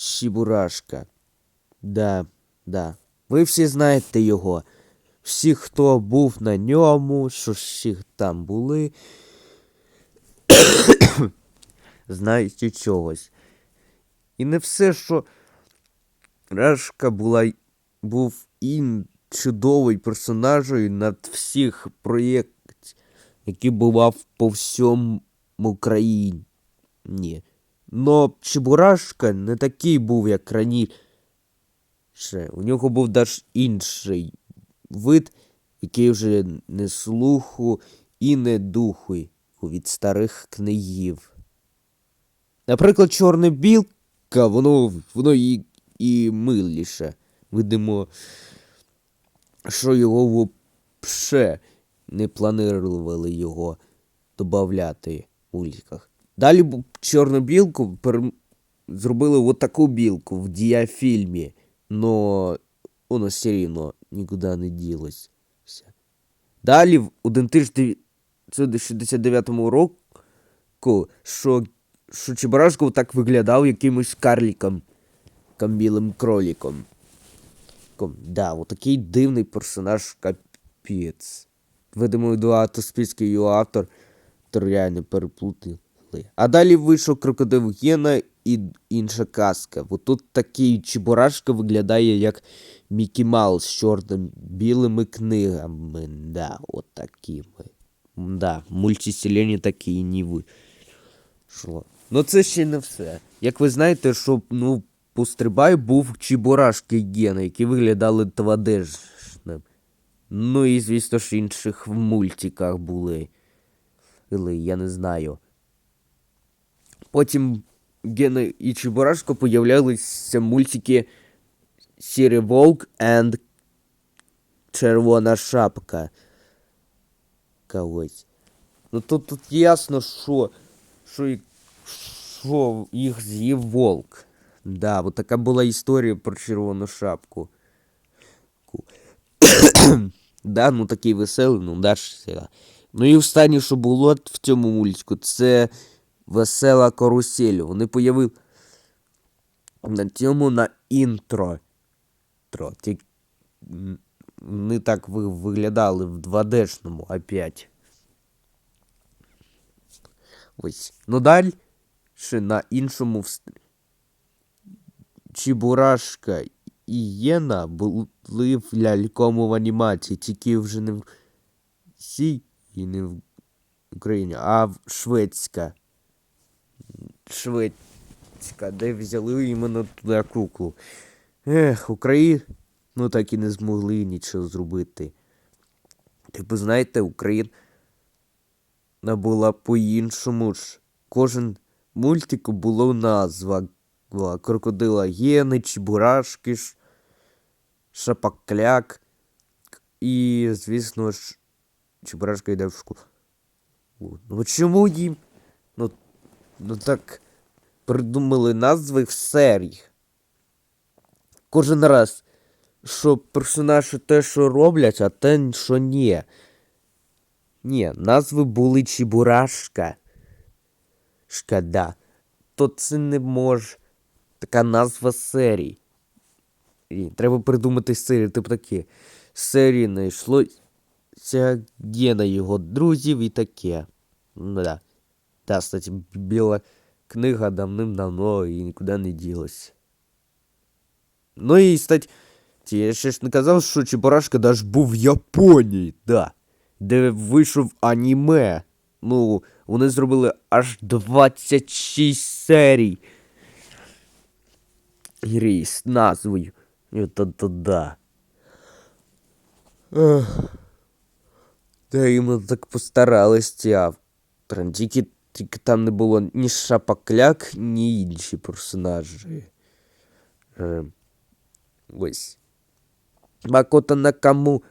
Чебурашка. Да, да. Ви всі знаєте його. Всі, хто був на ньому, що всі там були. знають чогось. І не все, що Рашка була, був і чудовий персонажем над всіх проєктів, які бував по всьому Україні. Но Чебурашка не такий був, як раніше. У нього був даже інший вид, який вже не слуху і не духу від старих книгів. Наприклад, чорна білка, воно, воно і, і миліше. Видимо, що його взагалі не планували його додати в мультиках. Далі чорну білку перем... зробили таку білку в діафільмі, но воно все рівно нікуди не ділося. Далі в 1969 року, що, що так виглядав якимось карліком, ком білим кроліком. Да, от такий дивний персонаж капець. Видимо, Едуард Спільський його автор то реально переплутали. А далі вийшов крокодил Гена і інша казка. От тут такий Чебурашка виглядає як Мікі Маус з чорно-білими книгами. Да, от такими. Да, мультиселені такі і не вийшло. Ну це ще не все. Як ви знаєте, що ну, пострибай був Чебурашки Гена, які виглядали 2D-шним. Ну і, звісно ж, інших в мультиках були. Или я не знаю. Потім Гена і Чебурашко появлялися мультики Сірий Волк and Червона Шапка. Когось. Ну тут, тут ясно, що, що, що їх з'їв волк. Да, от така була історія про червону шапку. Да, ну такий веселий, ну да все. Ну і останнє, що було в цьому мультику, це весела карусель. Вони появили на цьому на інтро. Тро. Ті... Вони так ви- виглядали в 2D-шному опять. Ось. Ну далі на іншому. Чебурашка і Єна були в лялькому анімації, тільки вже не в Сі і не в Україні, а в шведська. Шведська, де взяли іменно туди куклу. Ех, Україна, ну так і не змогли нічого зробити. Типу, знаєте, Україна була по-іншому ж. Кожен мультику було назва. Крокодила Гени, Чебурашки, Ш- Шапокляк. І, звісно ж, Чебурашка йде в школу. Ну чому їм? Ну, ну так придумали назви в серії. Кожен раз, що персонажі те, що роблять, а те, що ні. Ні, назви були Чебурашка. Шкода. То це не може. Така назва серії. І треба придумати серію, типу такі. Серії знайшлося Гена його друзів і таке. Ну да. Та, кстати, біла книга давним-давно і нікуди не ділась. Ну і, кстати, я ще ж не казав, що Чебурашка даже був в Японії, да. Де вийшов аніме. Ну, вони зробили аж 26 серій. Грі з назвою. І то то да. Ех. Та іменно так постарались ці автори. Тільки, тільки там не було ні Шапокляк, ні інші персонажі. Е, ось. Макото Накаму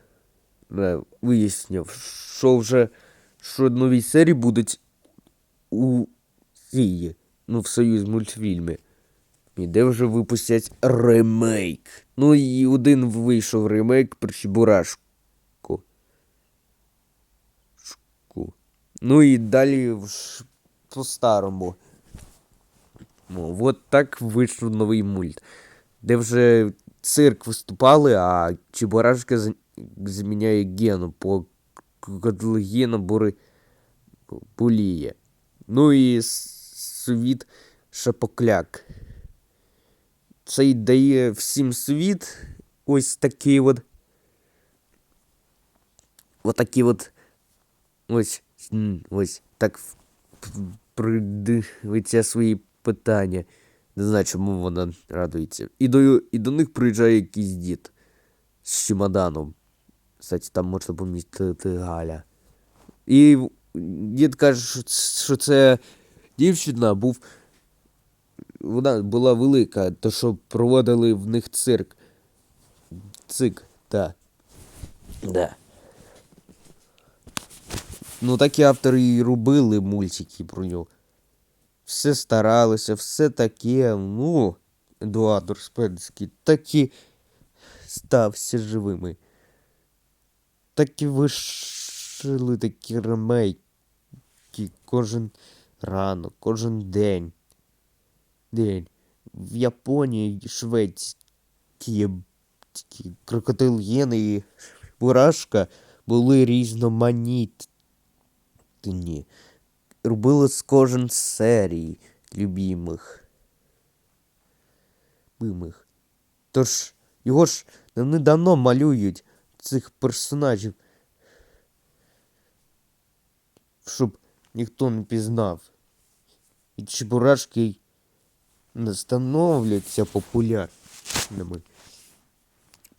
е, вияснив, що вже що нові серії будуть у цій, ну, в Союз мультфільмі. І де вже випустять ремейк. Ну і один вийшов ремейк про Чебурашку. Ну і далі по-старому. От так вийшов новий мульт, де вже цирк виступали, а Чебурашка за- заміняє Гену по коли Гена бури буліє. Ну і світ Шапокляк. Це й дає всім світ ось такий от. Отакі от. Ось. Ось так в- придивиться свої питання. Не знаю, чому вона радується. І до, і до них приїжджає якийсь дід з чемоданом. Кстати, там можна помістити Галя. І дід каже, що це дівчина був. Вона була велика, то що проводили в них цирк. Цик, так. Да. Ну, так і автори і робили мультики про нього. Все старалися, все таке, ну, Едуард Успенський таки стався живими. Так і вишили такі ремейки кожен ранок, кожен день. День. В Японії шведські ті крокодил Єни і Бурашка були різноманітні. Робили з кожен серій любимих. Мимих. Тож його ж давно малюють цих персонажів. Щоб ніхто не пізнав. І чебурашки не становляться популярними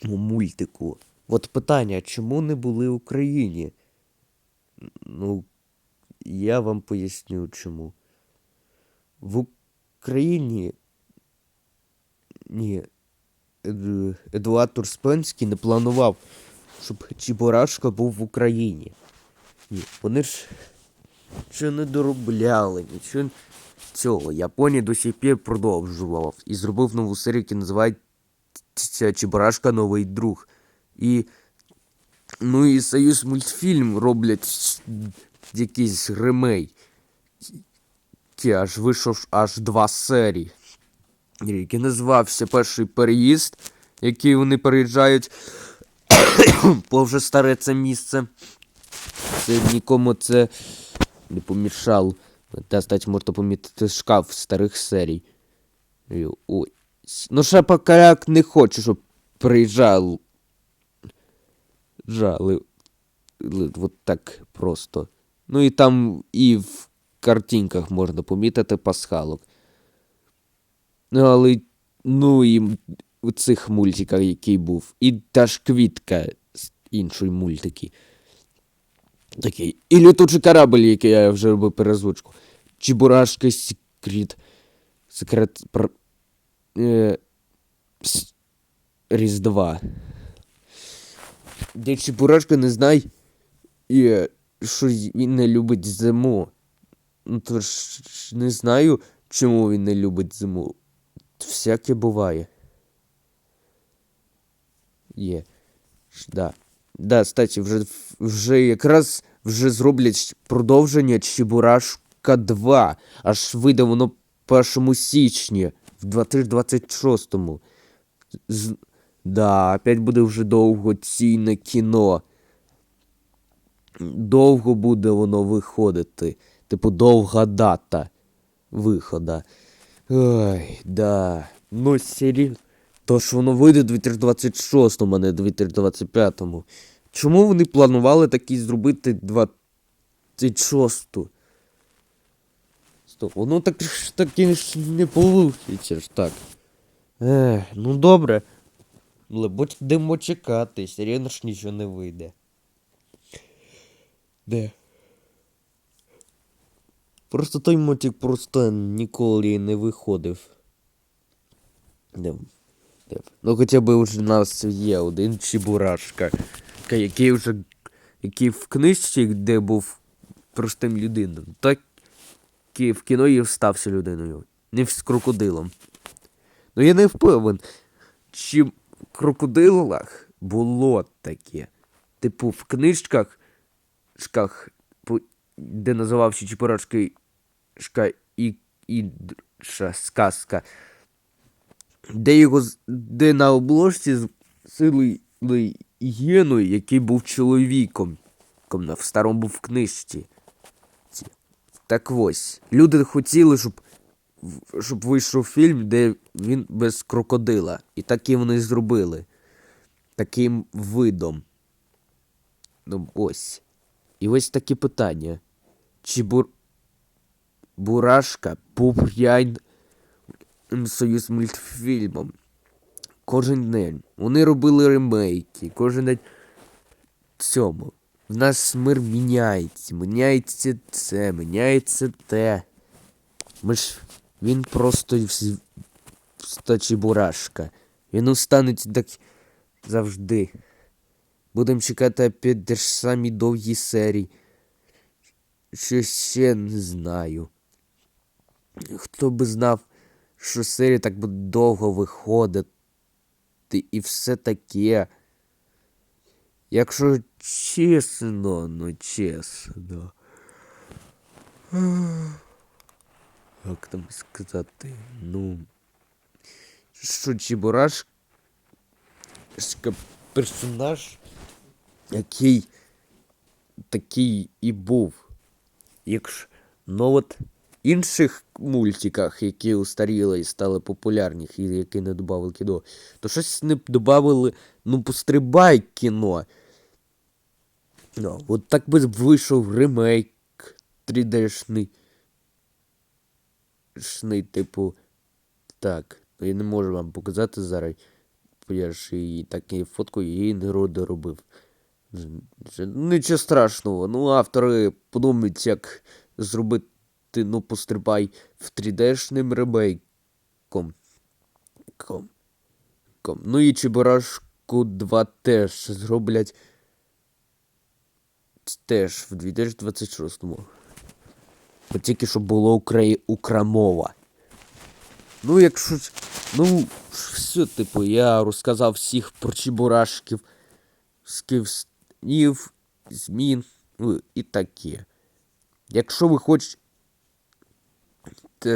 у мультику. От питання, чому не були в Україні? Ну, я вам поясню чому. В Україні. Ні. Едуард Турспенський не планував, щоб Чебурашка був в Україні. Ні, вони ж ще не доробляли, нічого цього. Японія до сих пір продовжував і зробив нову серію, яка називається Чебурашка Новий друг. І. Ну і Союз мультфільм роблять якийсь ремей. Аж вийшов аж два серії. Який називався Перший переїзд, який вони переїжджають по вже старе це місце. Це нікому це не помішало. Та, кстати, можна помітити шкаф старих серій. Ой. Ну, Шапокляк не хоче, щоб приїжджав. Жали. Вот так просто. Ну і там і в картинках можна помітити пасхалок. Ну, але. Ну і у цих мультиках, який був. І та ж квітка з іншої мультики. Такий. І літучий корабль, який я вже робив перезвучку. Чебурашка секрет. Секрет про. Е, с- Різдва. Де Чебурашка не знає, і, що він не любить зиму. Ну то ж не знаю, чому він не любить зиму. Всяке буває. Є. Да. Да, кстати, вже, вже якраз вже зроблять продовження Чебурашка 2. Аж вийде воно 1 січні в 2026-му. З... Да, опять буде вже довгоцінне кіно. Довго буде воно виходити. Типу, довга дата вихода. Ой, да. Ну, серйозно. То ж воно вийде в 2026-му, а не 2025-му. Чому вони планували такий зробити 26-ту? Стоп, воно так ж таки не получиться ж так. Ех, ну добре. Але будемо чекати, серйозно ж нічого не вийде. Де? Просто той мотик просто ніколи не виходив. Де? Де? Ну хоча б вже у нас є один чебурашка, який вже який в книжці, де був простим людиною, так і в кіно і стався людиною. Не з крокодилом. Ну я не впевнен, чи в крокодилах було таке. Типу, в книжках, де називався Чебурашка шка і, і д- сказка. Де його де на обложці з силою геною, який був чоловіком. Ком В старому був в книжці. Так ось. Люди хотіли, щоб, щоб вийшов фільм, де він без крокодила. І так і вони зробили. Таким видом. Ну, ось. І ось такі питання. Чи бур... Бурашка був союз мультфільмом? Кожен день. Вони робили ремейки, кожен день цьому. В нас мир міняється, міняється це, міняється те. Ми ж. Він просто вз- стачі бурашка. Він устанеть так завжди. Будемо чекати те ж самі довгі серії. Що ще не знаю. Хто би знав, що серія так буде довго виходити і все таке. Якщо чесно, ну чесно. Як там сказати? Ну. Що Чебурашка персонаж, який такий і був. Якщо ну от інших мультиках, які устаріли і стали популярні, і які не додали кіно, то щось не додали, ну, пострибай кіно. Ну, от так би вийшов ремейк 3D-шний. Шний, типу. Так, ну, я не можу вам показати зараз. Я ж її так і фотку її не доробив. Нічого страшного. Ну, автори подумають, як зробити, ну, пострибай в 3D-шним ремейком. Ком. Ком. Ну і Чебурашку 2 теж зроблять теж в 2026-му. Бо тільки щоб було украї... украмова. Ну, якщо. Ну, все, типу, я розказав всіх про чебурашків, сківснів, змін, ну і таке. Якщо ви хочете,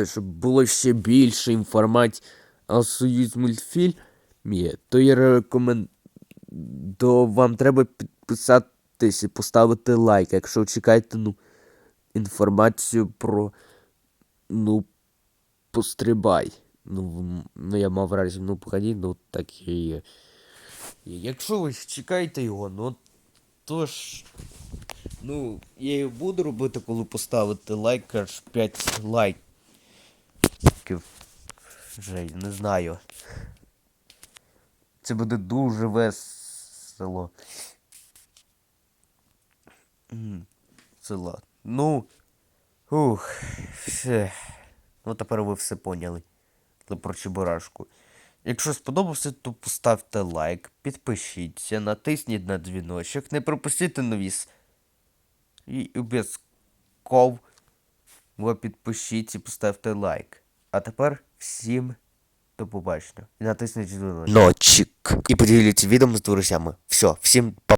щоб було ще більше інформації о Союз мультфільмі, то я рекомен... то вам треба підписатись і поставити лайк, якщо чекаєте, ну, інформацію про, ну, пострибай. Ну, ну я мав разі, ну погоді, ну так і є. Якщо ви чекаєте його, ну то ж. Ну, я і буду робити, коли поставите лайк, аж 5 лайків. Вже не знаю. Це буде дуже весело. Села. Ну. Ух, все. Ну тепер ви все поняли. Про Чебурашку. Якщо сподобався, то поставте лайк, підпишіться, натисніть на дзвіночок, не пропустіть нові. І обов'язково підпишіться і поставте лайк. А тепер всім до побачення. І натисніть дзвіночок. Ночик. І поділіться відео з друзями. Все, всім па.